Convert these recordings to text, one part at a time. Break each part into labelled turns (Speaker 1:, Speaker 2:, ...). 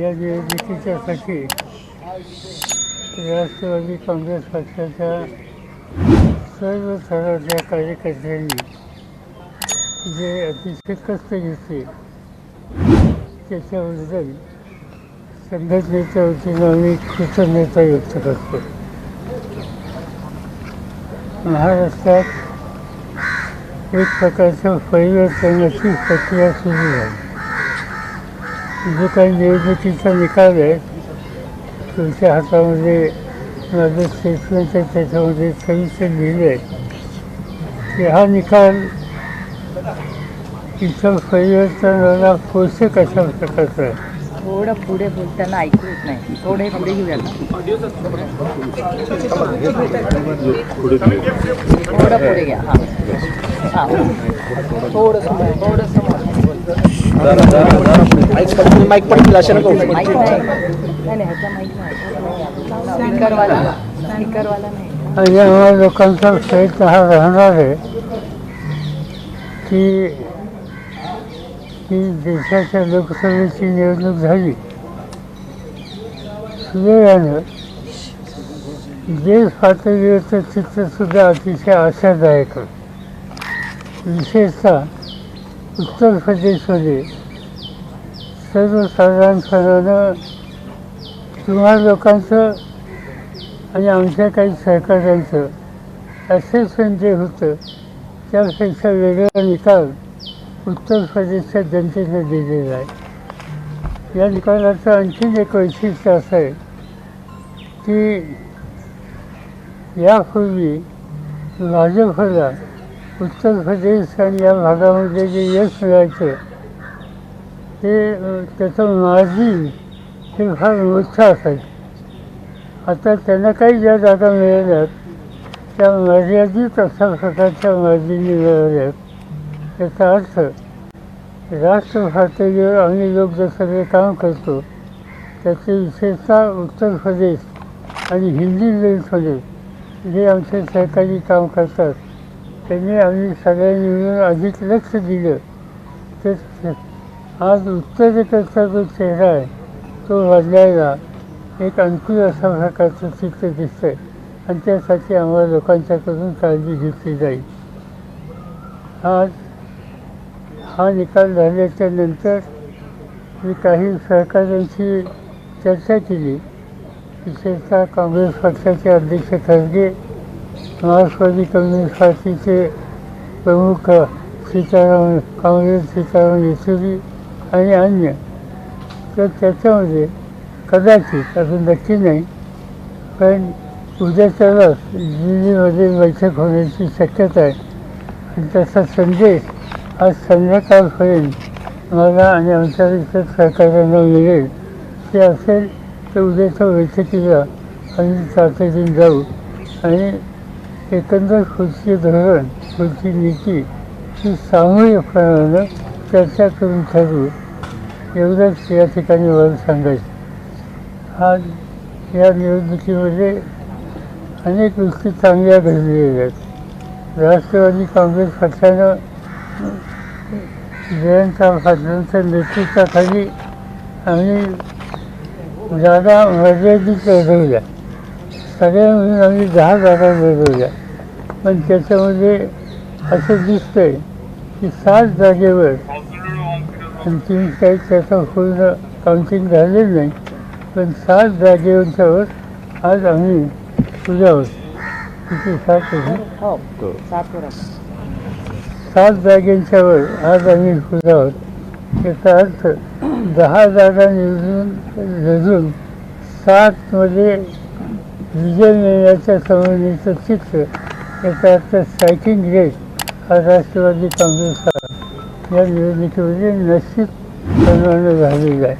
Speaker 1: या निवडणुकीच्यासाठी राष्ट्रवादी काँग्रेस पक्षाच्या सर्व थराच्या कार्यकर्त्यांनी जे अतिशय कष्ट घेतले त्याच्याबद्दल संघटनेच्या वतीनं आम्ही कृतज्ञता व्यक्त करतो. महाराष्ट्रात एक प्रकारच्या परिवर्तनाची प्रक्रिया सुरू झाली. जो काही निवडणुकीचा निकाल आहे तुमच्या हातामध्ये माझं स्टेटमेंट आहे त्याच्यामध्ये सविस्तर लिहिलं आहे. की हा निकाल इथं परिवर्तनाला पोषक अशा प्रकारचा? आहे
Speaker 2: थोडं पुढे बोलताना ऐकू येत नाही. थोडे पुढे घेऊया थोडं पुढे घ्या. हां. हां. थोडं समोर थोडं समोर.
Speaker 3: माईक पडतील अशा नको
Speaker 2: माईक नाही नाही नाही ह्याचा माईक नाही स्पीकरवाला स्पीकरवाला नाही
Speaker 1: आणि आम्हा लोकांचा प्रयत्न हा राहणार आहे की की देशाच्या लोकसभेची निवडणूक झाली सुदैवानं देश पातळीवरचं चित्रसुद्धा अतिशय आशादायक विशेषतः उत्तर प्रदेशमध्ये सर्वसाधारणपणानं तुम्हा लोकांचं आणि आमच्या काही सहकार्यांचं असेसन जे म्हणजे होतं. त्यापेक्षा वेगळा निकाल उत्तर प्रदेशच्या जनतेने दिलेला आहे. या निकालाचं आणखीन एक वैशिष्ट्य असं आहे की यापूर्वी भाजपला उत्तर प्रदेश आणि या भागामध्ये जे यश मिळायचं ते त्याचं मार्जिन हे फार मोठं असायचं. आता त्यांना काही ज्या जागा मिळाल्यात त्या मर्यादित अशा प्रकारच्या मार्जिनी मिळाल्यात याचा अर्थ राष्ट्र पातळीवर आम्ही लोक जसं सगळे काम करतो. त्याचे विशेषतः उत्तर प्रदेश आणि हिंदी बेल्टमध्ये जे आमचे सहकारी काम करतात. त्यांनी आम्ही सगळ्यांनी मिळून अधिक लक्ष दिलं. तर आज उत्तरेकडचा जो चेहरा आहे तो बदलायला एक अनुकूल अशा प्रकारचं चित्र दिसतं आहे आणि त्यासाठी आम्हाला लोकांच्याकडून काळजी घेतली जाईल. आज हा निकाल झाल्याच्यानंतर मी काही सहकाऱ्यांशी चर्चा केली. विशेषतः काँग्रेस पक्षाचे अध्यक्ष खरगे मार्क्सवादी कम्युनिस्ट पार्टीचे प्रमुख सीताराम काँग्रेस सीताराम येचुरी आणि अन्य. तर त्याच्यामध्ये कदाचित अजून नक्की नाही पण उद्याच्यालाच दिल्लीमध्ये बैठक होण्याची शक्यता आहे. आणि त्याचा संदेश आज संध्याकाळपर्यंत मला आणि आमच्या इतर सहकार्यांना मिळेल. ते असेल तर उद्याच्या बैठकीला आम्ही तातडीने जाऊ. आणि एकंदर पुढचे धोरण पुढची नीती ही सामूहिक सामूहिकपणानं चर्चा करून ठरवू. एवढंच या ठिकाणी वर सांगायचं. आज या निवडणुकीमध्ये अनेक गोष्टी चांगल्या घडलेल्या आहेत. राष्ट्रवादी काँग्रेस पक्षानं जयंत पाटलांच्या नेतृत्वाखाली आम्ही जागा मर्यादित लढवल्या. सगळ्या मिळून आम्ही दहा जागा लढवल्या पण त्याच्यामध्ये असं दिसतंय की सात जागेवर अंतिम काही त्याचं पूर्ण काउंटिंग झालेलं नाही. पण सात जागेवरच्यावर आज आम्ही आहोत किती? सात आहे?
Speaker 2: हो.
Speaker 1: सात जागेंच्यावर आज आम्ही आहोत याचा अर्थ दहा जागा निवडून लढून सातमध्ये विजय मिळण्याच्या संबंधीचं चित्र याचा अर्थ स्ट्रायकिंग रेट हा राष्ट्रवादी काँग्रेसचा या निवडणुकीमध्ये निश्चित प्रमाणे झालेलं आहे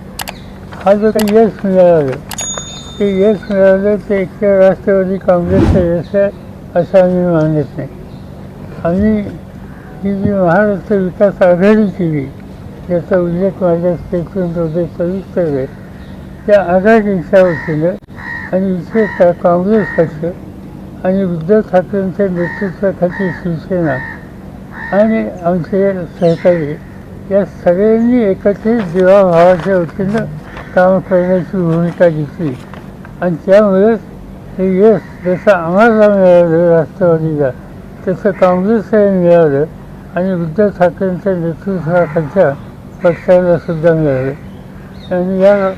Speaker 1: हा जो काही यश मिळालं ते यश मिळालं ते एकट्या राष्ट्रवादी काँग्रेसचं यश आहे असं आम्ही मानत नाही आम्ही ही जी महाराष्ट्र विकास आघाडी केली याचा उल्लेख माझ्या स्टेटमेंटमध्ये सविस्तर आहे त्या आघाडीच्या वतीनं आणि विशेषतः काँग्रेस पक्ष आणि उद्धव ठाकरेंच्या नेतृत्वाखाली शिवसेना आणि आमचे सहकारी या सगळ्यांनी एकत्रित जीवाभावाच्या वतीनं काम करण्याची भूमिका घेतली आणि त्यामुळेच हे यश जसं आम्हाला मिळालं राष्ट्रवादीला तसं काँग्रेसला मिळालं आणि उद्धव ठाकरेंच्या नेतृत्वाखालच्या पक्षाला सुद्धा मिळालं. आणि या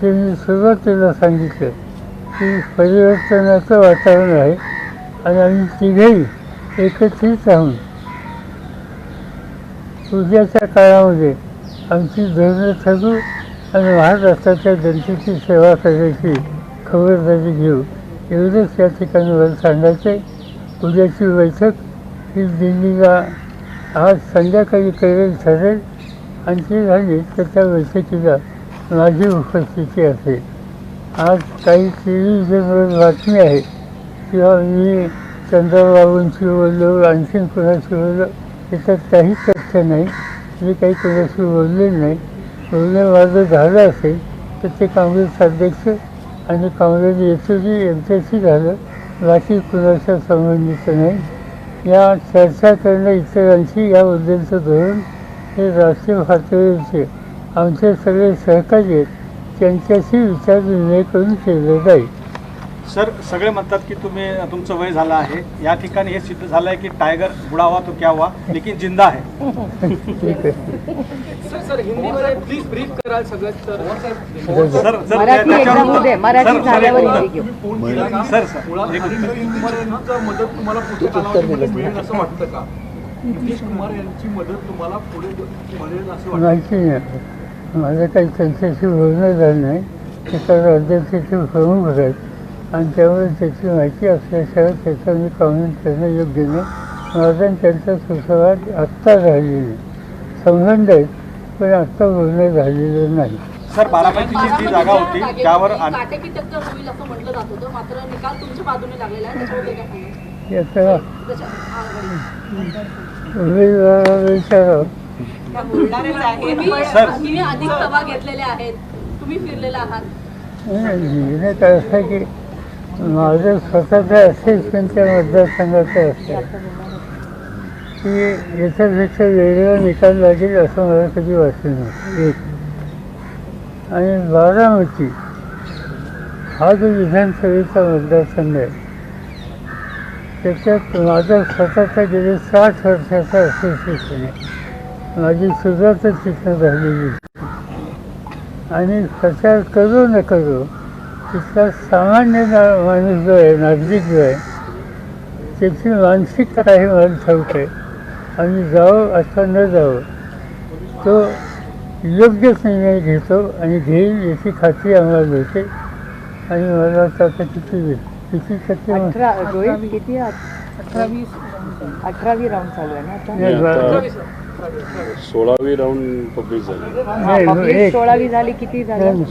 Speaker 1: जे मी सुरुवातीला सांगितलं की परिवर्तनाचं वातावरण आहे आणि आम्ही तिघेही एकत्रित राहून उद्याच्या काळामध्ये आमची धोरणं ठरवू आणि महाराष्ट्राच्या जनतेची सेवा करायची खबरदारी घेऊ. एवढंच या ठिकाणी मला सांगायचं आहे. उद्याची बैठक ही दिल्लीला आज संध्याकाळी करेल ठरेल. आणि ती झाली तर त्या बैठकीला माझी उपस्थिती असेल आज काही टेलिव्हिजनवर बातमी आहे किंवा मी चंद्रबाबूंशी बोललो आणखीन कोणाशी बोललो त्याच्यात काही तथ्य नाही. मी काही कोणाशी बोलले नाही. बोलणं माझं झालं असेल तर ते काँग्रेस अध्यक्ष आणि काँग्रेस एसओजी यांच्याशी झालं. बाकी कुणाच्या संबंधित नाही. या चर्चा करणं इतरांशी याबद्दलचं धोरण हे राष्ट्रीय पातळीचे आमचे सगळे सहकारी आहेत. त्यांच्याशी विचारविनिमय करून केलं जाईल.
Speaker 3: सर सगळे म्हणतात की तुम्ही तुमचं वय झालं आहे. या ठिकाणी हे सिद्ध झालं आहे की टायगर बुडा हुआ तो क्या हुआ लेकिन जिंदा आहे.
Speaker 1: ठीक आहे
Speaker 4: सर सर हिंदीमध्ये प्लीज ब्रीफ कराल सगळं तर
Speaker 3: सर सर सर, सर,
Speaker 4: मदत तुम्हाला मिळेल असं वाटतं का? नितीश कुमार यांची मदत तुम्हाला पुढे मिळेल असं वाटतं?
Speaker 1: माझं काही त्यांच्याशी बोलणं झालं नाही. त्याचा राज्याचे प्रमुख आहेत आणि त्यामुळे त्याची माहिती असल्याशिवाय त्याचं मी कॉमेंट करणं योग्य नाही. माझा त्यांचा सुसंवाद आत्ता झालेला नाही संबंध आहेत पण आत्ता बोलणं झालेलं नाही.
Speaker 3: सर बारामतीची जी जागा होती त्यावर आण-
Speaker 5: काटेकी टक्कर होईल असं म्हटलं जात होतं. मात्र निकाल तुमच्या बाजूने लागलेला आहे त्याच्याबद्दल काय सांगाल?
Speaker 1: याचा
Speaker 5: सभा घेतलेल्या आहेत. तुम्ही फिरलेला आहात.
Speaker 1: असं की माझं स्वतःचं असेसमेंटच्या मतदारसंघाचं असते. की याच्यापेक्षा वेगळा निकाल लागेल असं मला कधी वाटलं नाही. एक. आणि बारामती. हा जो विधानसभेचा मतदारसंघ आहे त्याच्यात माझा स्वतःचा गेले साठ वर्षाचा असोसिएशन आहे. माझी सुरुवातच तिथं झालेली आणि प्रचार करू न करू तिथला सामान्य ना- माणूस जो आहे नागरिक जो आहे त्याची मानसिकता काही मला आहे आम्ही जावं अथवा न जावं तो योग्यच निर्णय घेतो आणि घेईल याची खात्री आम्हाला मिळते. आणि मला वाटतं आता किती वेळ किती टक्के
Speaker 2: किती अठरावी. अठरावी राऊंड चालू आहे ना
Speaker 6: सोळावी राऊंड पब्लिक झाली.
Speaker 2: हा, सोळावी झाली किती झालं?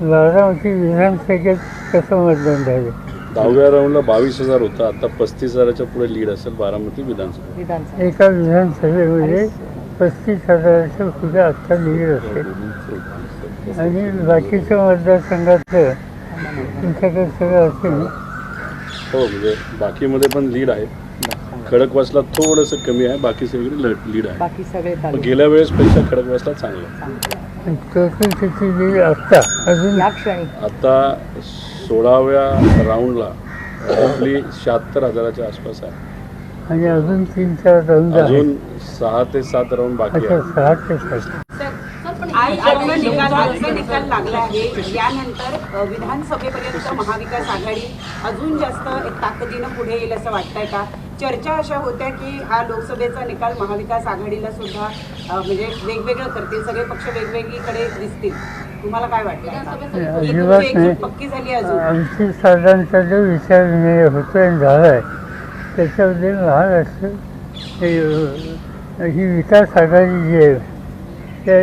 Speaker 1: बारामती विधानसभेत कसं मतदान झालं?
Speaker 6: दहाव्या राऊंडला बावीस हजार होता. आता पस्तीस हजाराच्या पुढे लीड असेल बारामती विधानसभा
Speaker 2: विधानसभा.
Speaker 1: एका विधानसभेमध्ये पस्तीस हजाराच्या पुढे आत्ता लीड असेल. आणि बाकीच्या मतदारसंघातलं तुमच्याकडे सगळं असेल
Speaker 6: हो म्हणजे बाकीमध्ये पण लीड आहे. खडकवासला थोडंसं कमी आहे. बाकी सगळीकडे लीड आहे.
Speaker 2: बाकी सगळे
Speaker 6: गेल्या वेळेसपेक्षा खडकवासला चांगलं.
Speaker 1: आत्ता अजून
Speaker 2: या क्षणी.
Speaker 6: आता सोळाव्या राऊंडला आपली शहात्तर हजाराच्या आसपास आहे.
Speaker 1: आणि अजून तीन चार राऊंड आहेत.
Speaker 6: अजून सहा ते सात राऊंड बाकी
Speaker 1: अच्छा
Speaker 6: आहे.
Speaker 1: सहा ते सात.
Speaker 5: सर पण
Speaker 7: आज निकाल लागला आहे. यानंतर अ, विधानसभेपर्यंत महाविकास आघाडी अजून जास्त एक ताकदीनं पुढे येईल असं वाटतंय का? चर्चा अशा होत्या की हा लोकसभेचा निकाल महाविकास आघाडीला सुद्धा म्हणजे वेगवेगळं करतील सगळे पक्ष वेगवेगळीकडे दिसतील. तुम्हाला काय वाटतं पक्की झाली
Speaker 1: आमची साधारणतः जो विचार विनिमय होतो आणि झाला आहे त्याच्यामध्ये महाराष्ट्र हे, ही विकास आघाडी जी आहे त्या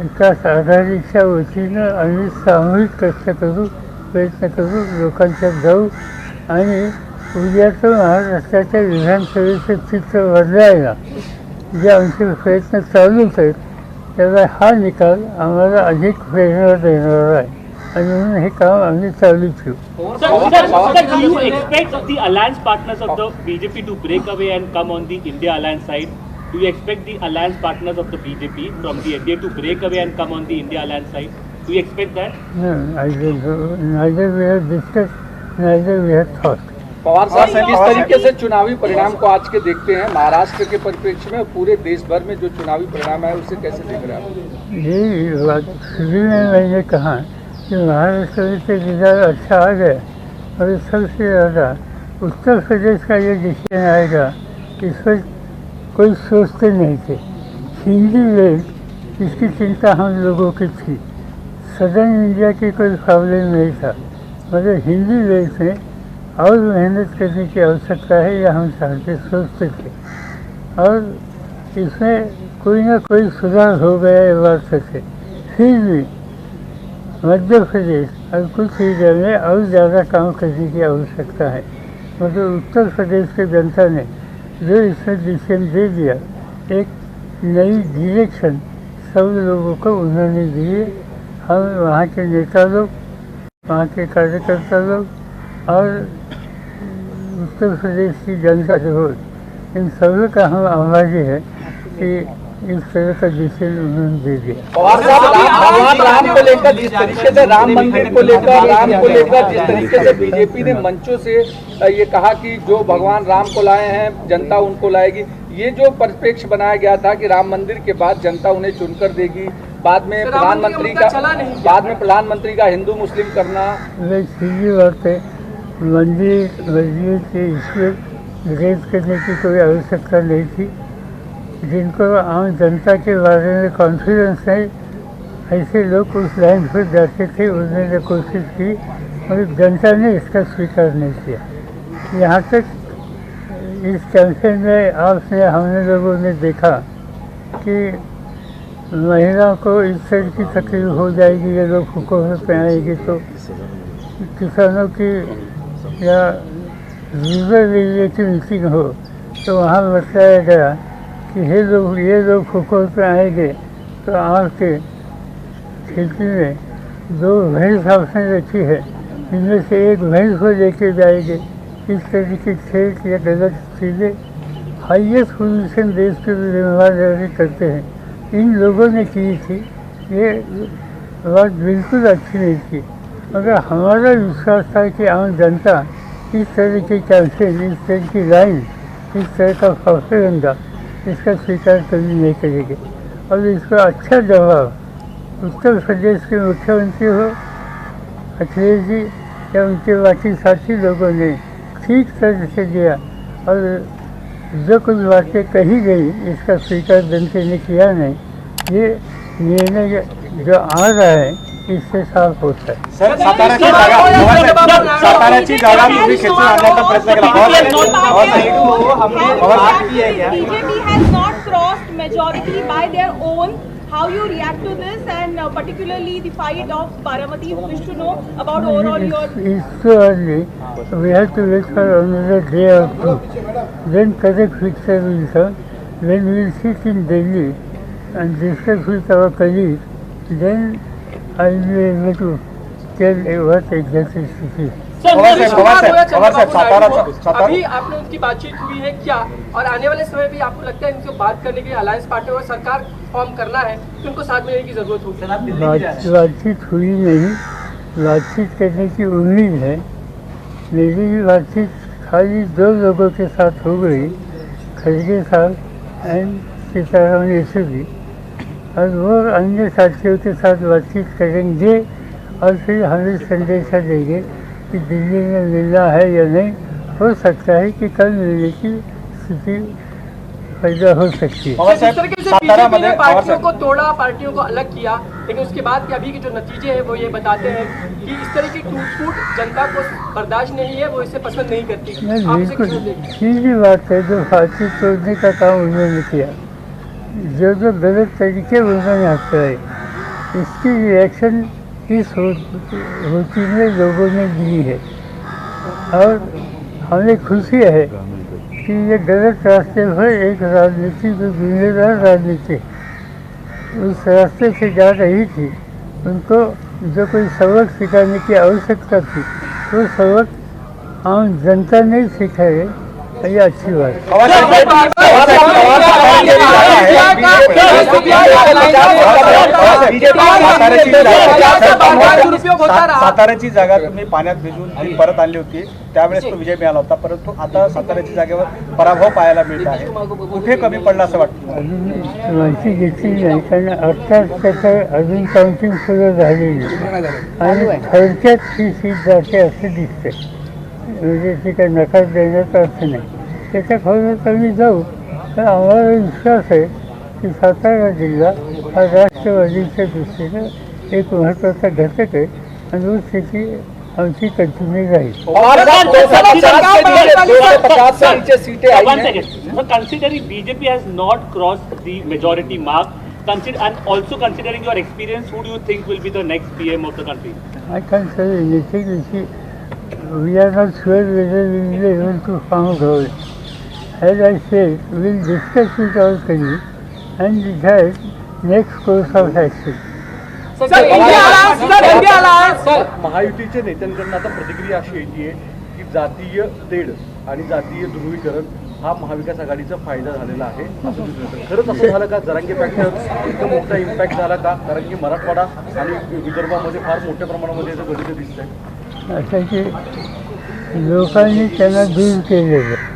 Speaker 1: विकास आघाडीच्या वतीनं आम्ही सामूहिक कष्ट करू प्रयत्न करू लोकांच्यात जाऊ आणि उद्याचं महाराष्ट्राच्या विधानसभेचं चित्र बदलायला जे आमचे प्रयत्न चालूच आहेत त्याचा हा निकाल आम्हाला अधिक प्रेरणा देणारा आहे आणि म्हणून हे काम आम्ही चालू ठेवू
Speaker 8: Sir, sir, sir, do you expect the alliance partners of the BJP to break away and come on the India alliance side? Do you expect the alliance partners of the BJP from the NDA to break away and come on the India alliance side? Do you expect that?
Speaker 1: No, I don't
Speaker 4: Pawar साहब किस तरीके से चुनावी परिणाम को आज के देखते हैं? महाराष्ट्र के परिप्रेक्ष्य में पूरे देश भर में जो चुनावी परिणाम है उसे कैसे देख रहे हैं
Speaker 1: ये बात शुरू में मैंने कहा कि महाराष्ट्र से रिजल्ट अच्छा आ गया और सबसे ज़्यादा उत्तर प्रदेश का ये डिसीजन आएगा इस पर कोई सोचते नहीं थे। हिंदी वेल इसकी चिंता हम लोगों की थी। सदर्न इंडिया की कोई प्रॉब्लम नहीं था। मगर हिंदी वेल में और मेहनत करने की आवश्यकता है यह हम चाहते सोचते थे और इसमें कोई ना कोई सुधार हो गया ये बात सच फिर भी मध्य प्रदेश और कुछ एरिया में और ज़्यादा काम करने की आवश्यकता है। मगर उत्तर प्रदेश की जनता ने जो इसमें डिसीज़न दे दिया, एक नई डिरेक्शन सब लोगों को उन्होंने दिए। हम वहाँ के नेता लोग, वहाँ के कार्यकर्ता लोग और उत्तर प्रदेश की जनता जो हो इन सभी का हम आभारी है कि इस तरह का डिसीज़न उन्होंने दे दिया।
Speaker 4: राम भगवान राम को लेकर जिस तरीके से राम मंदिर को लेकर राम को लेकर जिस तरीके से बीजेपी ने मंचों से ये कहा कि जो भगवान राम को लाए हैं जनता उनको लाएगी। ये जो परिप्रेक्ष्य बनाया गया था कि राम मंदिर के बाद जनता उन्हें चुनकर देगी बाद में प्रधानमंत्री का बाद में प्रधानमंत्री का हिंदू मुस्लिम करना।
Speaker 1: सीधी बात है मंदिर मस्जिद के ईश्वर रेज करने की कोई आवश्यकता नहीं थी। जिनको आम जनता के बारे में कॉन्फिडेंस है, ऐसे लोग उस लाइन पर जाते थे, उन्होंने कोशिश की और जनता ने इसका स्वीकार नहीं किया। यहाँ तक, इस कैंपेन में आपने, हमने लोगों ने देखा कि महिलाओं को इस तरह की तकलीफ़ हो जाएगी, ये लोग हुकूमत में आएगी तो। किसानों की या रूरल एरिया की मीटिंग हो तो वहाँ बताया गया कि ये लोग ये लोग हुकूमत में आएँगे तो आपके खेती में दो भैंस आपने रखी है, इनमें से एक भैंस को लेके जाएँगे। इस तरह की खेत या गलत चीज़ें हाइएस्ट पोजीशन देश के ज़िम्मेदारी करते हैं। इन लोगों ने की थी, ये बात बिल्कुल अच्छी नहीं थी। मगर हमारा विश्वास था कि आम जनता इस तरह की कैंसिल इस तरह की लाइन इस तरह का प्रोपेगेंडा इसका स्वीकार कभी नहीं करेगी। और इसका अच्छा जवाब उत्तर प्रदेश के मुख्यमंत्री हो, अखिलेश जी, या उनके बाकी साथी लोगों ने ठीक तरह से दिया और जो कुछ बातें कही गई, इसका स्वीकार जनता ने किया नहीं। ये निर्णय जो आ रहा है इससे साफ होता है
Speaker 3: सर साताऱ्याची जागा साताऱ्याची जागा तुम्ही खेचून आणण्याचा प्रयत्न केला पवार साहेब, पवार साहेब.
Speaker 5: How you react to this and uh, particularly the fight of Baramati? Wish to know about overall your
Speaker 1: It's too early. We have to wait for another day or two. Then correct picture will come. When we will sit in Delhi and discuss with our colleagues, then
Speaker 3: Pawar साहेब पवार साहेब पवार साहेब सातारा
Speaker 9: अभी आपने उनकी बातचीत हुई है क्या? और आने वाले समय भी आपको लगता है इनसे बात करने के लिए अलायंस पार्टी और सरकार फॉर्म करना है तो उनको साथ में रहने की ज़रूरत होगी।
Speaker 1: बातचीत हुई नहीं। बातचीत करने की उम्मीद है। मेरी भी बातचीत खाली दो लोगों के साथ हो गई खड़गे साहब एंड सीताराम येचुरी और वो अन्य साथियों के साथ बातचीत करेंगे और फिर हमें संदेशा देंगे कि दिल्ली में मिलना है या नहीं। हो सकता है कि कल मिलने की स्थिति पैदा हो सकती है।
Speaker 9: जिस तरीके से बीजेपी ने पार्टियों को तोड़ा पार्टियों को अलग किया लेकिन उसके बाद के अभी के जो नतीजे हैं वो ये बताते हैं कि इस तरह की टूट फूट जनता को बर्दाश्त नहीं है वो इसे पसंद नहीं करती।
Speaker 1: नहीं
Speaker 9: आप
Speaker 1: बिल्कुल। सीधी बात है जो फांसी तोड़ने का काम उन्होंने किया। जो जो गलत तरीके उन्होंने अपनाए इसकी रिएक्शन इस होती में लोगों ने दी है। और हमें खुशी है कि ये गलत रास्ते पर एक राजनीति जो जिम्मेदार राजनीति उस रास्ते से जा रही थी। उनको जो कोई सबक सिखाने की आवश्यकता थी, वो सबक आम जनता ने सिखाए, ये अच्छी बात
Speaker 3: साताऱ्याची जागा तुम्ही पाण्यात भिजून ती परत आणली होती. त्यावेळेस तो विजय मिळाला होता. परंतु आता साताऱ्याच्या जागेवर पराभव पाहायला मिळत आहे. कुठे कमी पडला असं वाटतं
Speaker 1: अजून माहिती घेतली नाही कारण आत्ताच त्याचं अजून काउंटिंग सुरू झालेली आणि थोडक्यात ही सीट जाते असं दिसतंय म्हणजे ती काही नकार देण्याचा अर्थ नाही त्याच्या खरं तर मी जाऊ तर आम्हाला विश्वास आहे की सातारा जिल्हा हा राष्ट्रवादीच्या दृष्टीनं एक महत्त्वाचा घटक आहे आणि त्याची आमची कंटिन्यू राहील
Speaker 4: और साहब, 250 के नीचे 250 से नीचे सीटें आई
Speaker 8: One
Speaker 4: हैं
Speaker 8: second. So considering BJP has not crossed the majority mark, consider and also considering your experience, who do you think will be the next PM of the country?
Speaker 1: I can't say anything. You see, we are not sure whether we will be able to found out. As I said, we will discuss with our colleagues and decide next course of action.
Speaker 9: Sir India alliance sir India alliance sir
Speaker 10: महायुतीच्या नेत्यांकडून आता प्रतिक्रिया अशी येते की जातीय तेढ आणि जातीय ध्रुवीकरण हा महाविकास आघाडीचा फायदा झालेला आहे. असं दिसून येतं खरंच असं झालं का? जरांगे फॅक्टर इतकं मोठा इम्पॅक्ट झाला का? कारण की मराठवाडा आणि विदर्भामध्ये फार मोठ्या प्रमाणामध्ये याचं गणित दिसतंय.
Speaker 1: असं की लोकांनी त्यांना दूर केलेलं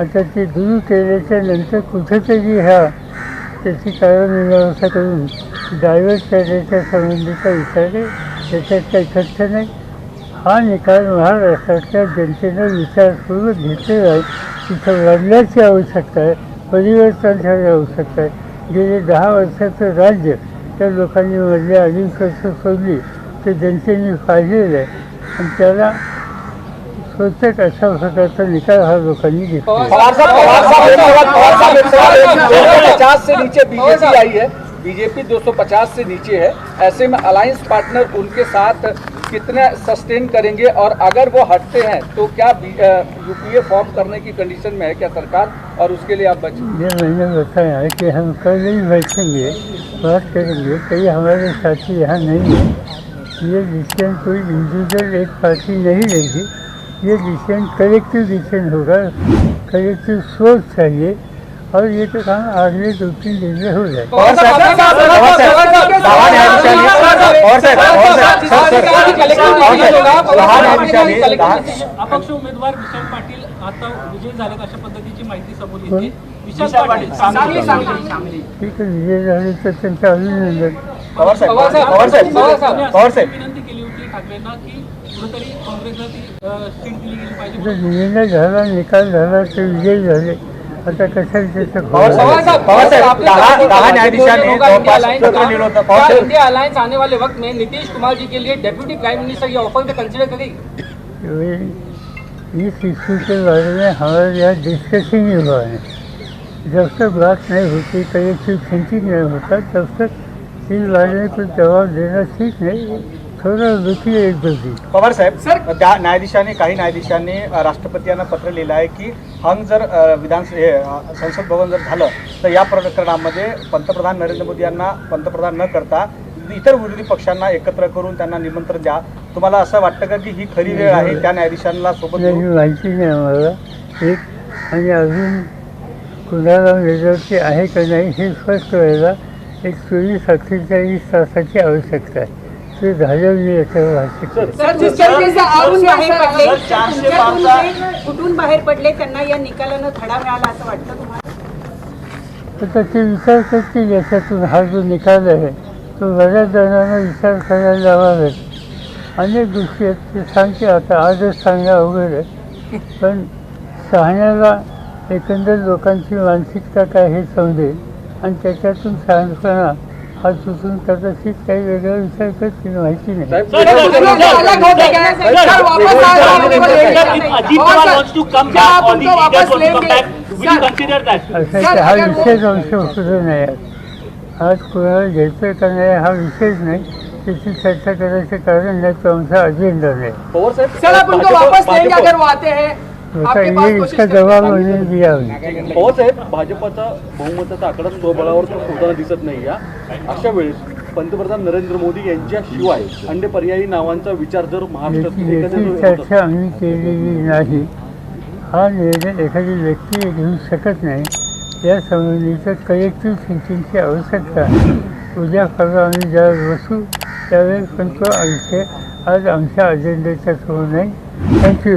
Speaker 1: आता ते दूर केल्याच्यानंतर कुठेतरी ह्या त्याची कारणमीमांसा करून डायव्हर्ट करण्याच्या संबंधीचा विचार आहे. त्याच्यात काही तथ्य नाही. हा निकाल महाराष्ट्रातल्या जनतेनं विचारपूर्वक घेतलेला आहे. तिथं लढण्याची आवश्यकता आहे. परिवर्तन परिवर्तनाची आवश्यकता आहे. गेले दहा वर्षाचं राज्य त्या लोकांनी मधल्या अडीच वर्ष सोडली ते जनतेने पाहिलेलं आहे. आणि त्याला स्वतः अशा प्रकारचा निकाल हा लोकांनी घेतला
Speaker 4: पचास से नीचे बीजेपी आई है बीजेपी 250 से नीचे है ऐसे में अलायंस पार्टनर उनके साथ कितने सस्टेन करेंगे और अगर वो हटते हैं तो क्या यूपीए फॉर्म करने की कंडीशन में है क्या सरकार और उसके लिए आप बचे
Speaker 1: ये मैंने बताया है कि हम कल ही बैठेंगे बात करेंगे कई हमारे साथी यहाँ नहीं है ये डिसीज़न कोई इंडिविजुअल एक पार्टी नहीं लेगी ये डिसीजन कलेक्टिव डिसीजन होगा कलेक्टिव सोच चाहिए और ये तो काम अगले दो तीन दिन में हो जाए
Speaker 3: पवार साहेब पवार साहेब दहा न्यायाधीशांनी पवार साहेब पवार साहेब सर सर पवार साहेब दहा न्यायाधीशांनी दहा
Speaker 11: अपक्ष उमेदवार विशाल पाटील आता विजयी झालेत अशा पद्धतीची माहिती समोर येते विशाल पाटील
Speaker 9: सांगली सांगली
Speaker 1: ठीक आहे विजय झाले तर त्यांचं अभिनंदन
Speaker 11: विनंती केली होती ठाकरेंना की कुठेतरी काँग्रेसला ती अ, सीट दिली गेली पाहिजे.
Speaker 1: आता निर्णय झाला निकाल झाला ते विजयी झाले. आता कशाला त्याचं
Speaker 9: इंडिया अलायंस आने वाले वक्त में नीतीश कुमार जी के लिए डेप्यूटी प्राइम मिनिस्टर ये ऑफर कंसिडर करेगी
Speaker 1: इस इशू के बारे में हमारे यहाँ डिस्कशन ही हुआ है. जब तक बात नहीं होती कलेक्टिव थिंकिंग नहीं होता तब तक इस बारे में कुछ जवाब देना ठीक नहीं
Speaker 3: पवार साहेब त्या न्यायाधीशांनी काही न्यायाधीशांनी अ, राष्ट्रपती यांना पत्र लिहिलं आहे की हंग जर अ, विधान हे अ, संसद भवन जर झालं तर या प्रकरणामध्ये पंतप्रधान नरेंद्र मोदी यांना पंतप्रधान न करता इतर विरोधी पक्षांना एकत्र करून त्यांना निमंत्रण द्या. तुम्हाला असं वाटतं का की ही खरी वेळ आहे त्या न्यायाधीशांना सोबत
Speaker 1: त्याची
Speaker 3: घेऊन?
Speaker 1: माहिती नाही आम्हाला. एक आणि अजून कुणाला मेजॉरिटी आहे का नाही हे स्पष्ट व्हायला एक चोवीस अठ्ठेचाळीस तासाची आवश्यकता आहे. ते झालं मी याच्यावर भाष्य करेन.
Speaker 9: सर जिस तरीके से
Speaker 7: कुठून बाहेर पडले त्यांना या निकालानं धडा मिळाला असं वाटतं तुम्हाला?
Speaker 1: तर ते विचार करतील याच्यातून हा जो निकाल आहे तो बऱ्याच जणांना विचार करायला लावावेत. अनेक गोष्टी आहेत ते सांगते आता आजच सांगणं अवघड आहे पण शहाण्याला एकंदर लोकांची मानसिकता काय हे समजेल आणि त्याच्यातून शहाणपणा हा सुचून कदाचित काही वेगळा विचार करतील माहिती नाही
Speaker 9: हो गया है
Speaker 8: Sir,
Speaker 9: सर वापस आ
Speaker 8: Sir,
Speaker 9: जाने को लेकर
Speaker 8: Sir, if Ajit
Speaker 9: और
Speaker 8: Pawar
Speaker 9: सर,
Speaker 8: wants to come
Speaker 9: क्या
Speaker 8: back
Speaker 9: आप
Speaker 8: or the
Speaker 9: उनको
Speaker 8: leaders
Speaker 9: वापस
Speaker 8: want to come
Speaker 9: लेंगे
Speaker 8: back, will you
Speaker 9: sir,
Speaker 8: consider that?
Speaker 1: असं
Speaker 9: सर,
Speaker 1: की हा
Speaker 9: अगर वो-
Speaker 1: विषयच अंश होतो नाही आज. आज कोणाला घ्यायचं का नाही हा विषयच नाही त्याची चर्चा करायचं कारण नाही तो आमचा अजेंडा नाही
Speaker 10: पवार साहेब
Speaker 9: सर आप उनको
Speaker 10: भाजप-
Speaker 9: वापस लेंगे
Speaker 10: भाजप-
Speaker 9: अगर वो आते हैं
Speaker 1: होता
Speaker 9: आपके पास
Speaker 1: ये
Speaker 9: कोशिश
Speaker 1: इसका
Speaker 9: करेंगे
Speaker 1: जवाब दिया
Speaker 10: पवार साहेब भाजपचा बहुमताचा आकडा स्वबळावर तर होताना दिसत नाही या. अशा वेळेस पंतप्रधान नरेंद्र मोदी यांच्याशिवाय अन्य पर्यायी नावांचा विचार जर महाराष्ट्रात
Speaker 1: याची याची
Speaker 10: एकत्रित होत
Speaker 1: चर्चा आम्ही केलेली नाही. हा निर्णय एखादी व्यक्ती घेऊ शकत नाही. या संबंधीचं कलेक्टिव्ह थिंकिंगची आवश्यकता आहे. उद्या परवा आम्ही ज्यावेळेस बसू त्यावेळेस पण तो विषय आज आमच्या अजेंड्याच्या समोर नाही थँक्यू